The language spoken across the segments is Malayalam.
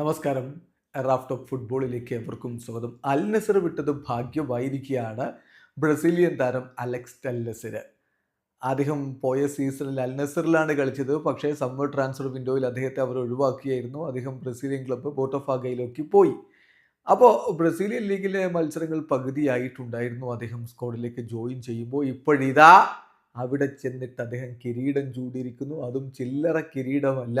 നമസ്കാരം. റാഫ്റ്റ് ഓഫ് ഫുട്ബോളിലേക്ക് എവർക്കും സ്വാഗതം. അൽ നസർ വിട്ടത് ഭാഗ്യമായിരിക്കുകയാണ് ബ്രസീലിയൻ താരം അലക്സ് ടെല്ലസിന്. അദ്ദേഹം പോയ സീസണിൽ അൽ നസറിലാണ് കളിച്ചത്. പക്ഷേ സമ്മർ ട്രാൻസ്ഫർ വിൻഡോയിൽ അദ്ദേഹത്തെ അവർ ഒഴിവാക്കിയായിരുന്നു. അദ്ദേഹം ബ്രസീലിയൻ ക്ലബ്ബ് ബോട്ടോഫാഗയിലേക്ക് പോയി. അപ്പോൾ ബ്രസീലിയൻ ലീഗിലെ മത്സരങ്ങൾ പകുതിയായിട്ടുണ്ടായിരുന്നു അദ്ദേഹം സ്ക്വാഡിലേക്ക് ജോയിൻ ചെയ്യുമ്പോൾ. ഇപ്പോഴിതാ അവിടെ ചെന്നിട്ട് അദ്ദേഹം കിരീടം ചൂടിയിരിക്കുന്നു അതും ചില്ലറ കിരീടമല്ല.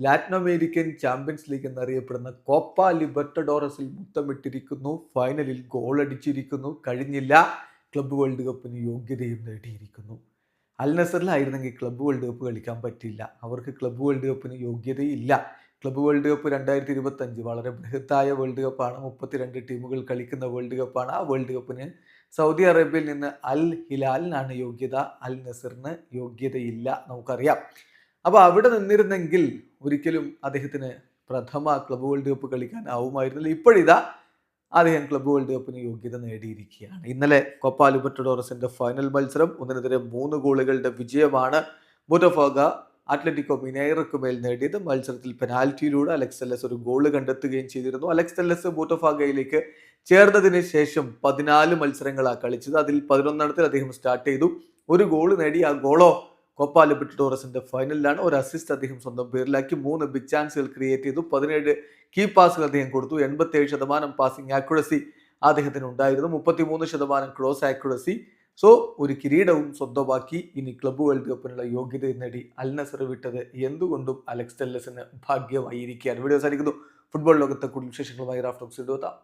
ലാറ്റിൻ അമേരിക്കൻ ചാമ്പ്യൻസ് ലീഗ് എന്നറിയപ്പെടുന്ന കോപ്പ ലിബർട്ടഡോറസിൽ മുത്തമിട്ടിരിക്കുന്നു. ഫൈനലിൽ ഗോൾ അടിച്ചിരിക്കുന്നു കഴിഞ്ഞില്ല. ക്ലബ്ബ് വേൾഡ് കപ്പിന് യോഗ്യതയും നേടിയിരിക്കുന്നു. അൽ നസറിലായിരുന്നെങ്കിൽ ക്ലബ്ബ് വേൾഡ് കപ്പ് കളിക്കാൻ പറ്റില്ല. അവർക്ക് ക്ലബ്ബ് വേൾഡ് കപ്പിന് യോഗ്യതയില്ല. ക്ലബ്ബ് വേൾഡ് കപ്പ് രണ്ടായിരത്തി ഇരുപത്തഞ്ച് വളരെ ബൃഹത്തായ വേൾഡ് കപ്പാണ്. മുപ്പത്തിരണ്ട് ടീമുകൾ കളിക്കുന്ന വേൾഡ് കപ്പാണ്. ആ വേൾഡ് കപ്പിന് സൗദി അറേബ്യയിൽ നിന്ന് അൽ ഹിലാലിനാണ് യോഗ്യത. അൽ നസറിന് യോഗ്യതയില്ല. നമുക്കറിയാം. അപ്പോൾ അവിടെ നിന്നിരുന്നെങ്കിൽ ഒരിക്കലും അദ്ദേഹത്തിന് പ്രഥമ ക്ലബ് വേൾഡ് കപ്പ് കളിക്കാൻ ആവുമായിരുന്നില്ല. ഇപ്പോഴിതാ അദ്ദേഹം ക്ലബ് വേൾഡ് കപ്പിന് യോഗ്യത നേടിയിരിക്കുകയാണ്. ഇന്നലെ കൊപ്പ ലിബർട്ടഡോറസിന്റെ ഫൈനൽ മത്സരം ഒന്നിനെതിരെ മൂന്ന് ഗോളുകളുടെ വിജയമാണ് ബുറ്റഫോഗ അത്ലറ്റിക്കോ മിനൈറക്ക് മേൽ നേടിയത്. മത്സരത്തിൽ പെനാൽറ്റിയിലൂടെ അലക്സ് ടെല്ലസ് ഒരു ഗോൾ കണ്ടെത്തുകയും ചെയ്തിരുന്നു. അലക്സ് ടെല്ലസ് ബോട്ടോഫാഗയിലേക്ക് ചേർന്നതിന് ശേഷം പതിനാല് മത്സരങ്ങളാണ് കളിച്ചത്. അതിൽ പതിനൊന്നെണ്ണത്തിൽ അദ്ദേഹം സ്റ്റാർട്ട് ചെയ്തു. ഒരു ഗോൾ നേടി. ആ ഗോളോ കോപ്പ ലിബർട്ടഡോറസിന്റെ ഫൈനലിലാണ് ഒരു അസിസ്റ്റ് അദ്ദേഹം സ്വന്തം പേരിലാക്കി. മൂന്ന് ബിഗ് ചാൻസുകൾ ക്രിയേറ്റ് ചെയ്തു. പതിനേഴ് കീ പാസുകൾ അദ്ദേഹം കൊടുത്തു. എൺപത്തേഴ് ശതമാനം പാസിംഗ് ആക്യുറസി അദ്ദേഹത്തിന് ഉണ്ടായിരുന്നു. മുപ്പത്തിമൂന്ന് ശതമാനം ക്ലോസ് ആക്യുറസി സോ ഒരു കിരീടവും സ്വന്തമാക്കി ഇനി ക്ലബ്ബ് വേൾഡ് കപ്പിനുള്ള യോഗ്യത നേടി അൽ നസർ വിട്ടത് എന്തുകൊണ്ടും അലക്സ് ടെല്ലസിന് ഭാഗ്യമായിരിക്കുകയാണ്. വീഡിയോ സാധിക്കുന്നു ഫുട്ബോൾ ലോകത്തെ കൂടുതൽ വിശേഷങ്ങളുമായി റാഫ്റ്റോക്സ് ഇടുവത്താം